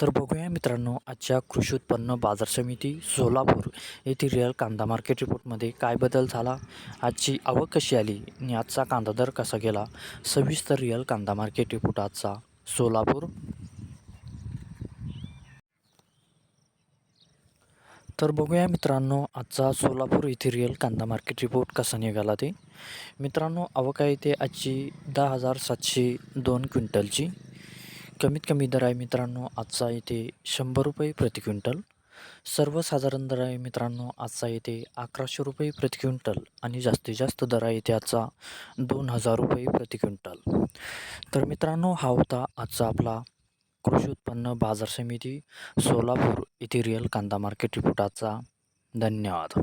तर बघूया मित्रांनो आजच्या कृषी उत्पन्न बाजार समिती सोलापूर येथील रिअल कांदा मार्केट रिपोर्टमध्ये काय बदल झाला? आजची आवक कशी आली आणि आजचा कांदा दर कसा गेला? सविस्तर रिअल कांदा मार्केट रिपोर्ट आजचा सोलापूर. तर बघूया मित्रांनो आजचा सोलापूर येथे रिअल कांदा मार्केट रिपोर्ट कसा निघाला ते. मित्रांनो आवक आहे ते आजची दहा हजार सातशे दोन क्विंटलची. कमीत कमी दर आहे मित्रांनो आजचा येथे शंभर रुपये प्रति क्विंटल. सर्वसाधारण दर आहे मित्रांनो आजचा येथे अकराशे रुपये प्रति क्विंटल आणि जास्तीत जास्त दर आहे येथे आजचा दोन हजार रुपये प्रति क्विंटल. तर मित्रांनो हा होता आजचा आपला कृषी उत्पन्न बाजार समिती सोलापूर येथे रिअल कांदा मार्केट रिपोर्टाचा धन्यवाद.